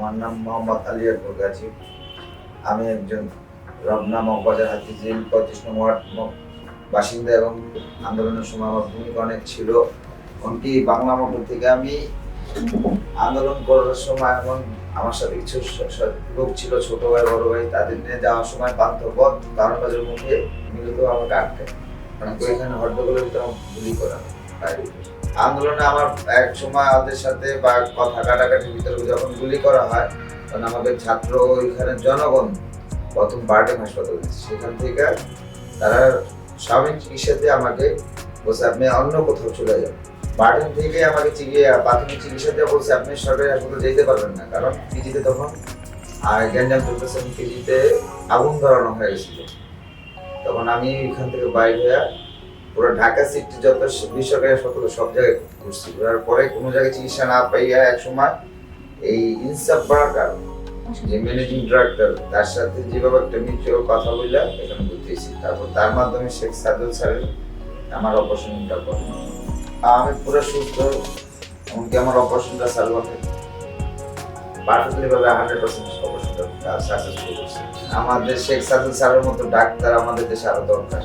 আমার নাম মোহাম্মদ আলী আকবর গাজী। আমি একজন রমনা মগবাজার হাতিঝিল পঁয়ত্রিশ নম্বর বাসিন্দা এবং আন্দোলনের সময় আমার ভূমিকা অনেক ছিল। এমনকি বাংলা মোটর থেকে আমি আন্দোলন করার সময় এমন আমার সাথে কিছু লোক ছিল, ছোট ভাই, বড় ভাই, তাদের নিয়ে যাওয়ার সময় পান্থপথ কারণবাজার মুখে মিলিত আমাকে আটকায়। কারণ ওইখানে হট্টগোলের ভিতরে গুলি করা। আন্দোলনে আমার এক সময় ওদের সাথে বা কথা কাটাকাটির ভিতরে যখন গুলি করা হয়, তখন আমাদের ছাত্র ওইখানে জনগণ প্রথম বার্ডেন হাসপাতাল সেখান থেকে তারা স্বামীর চিকিৎসাতে আমাকে বলছে, আপনি অন্য কোথাও চলে যান। বার্ডেন থেকে আমাকে চিকিৎসা প্রাথমিক চিকিৎসা দিয়ে বলছে, আপনি সরকারি হাসপাতালে যেতে পারবেন না। কারণ পিজিতে তখন আর গ্যাঞ্জাম চলতেছে, পিজিতে আগুন ধরানো হয়ে গেছিল। তখন আমি এখান থেকে বাইরে হয়ে পুরো ঢাকা সিটি যত বেসরকারি হাসপাতাল, সব জায়গায় ঘুরছি। ঘোরার পরে কোনো জায়গায় চিকিৎসা না পাইয়া এক সময় এই ইনসাফ বারাকার যে ম্যানেজিং ডিরেক্টর তার সাথে যেভাবে একটা মিউচুয়াল কথা বললাম, এখানে বুঝতেছি তারপর তার মাধ্যমে শেখ সাদুল স্যারের আমার অপারেশনটা করে। আমি পুরো সুস্থ, এমনকি আমার অপারেশনটা সালভাকে পারফেক্টলি ভাবে হান্ড্রেড পার্সেন্ট অপারেশনটা সাকসেসফুল করছে আমাদের শেখ সাদুল স্যারের মতো ডাক্তার আমাদের দেশে আরও দরকার।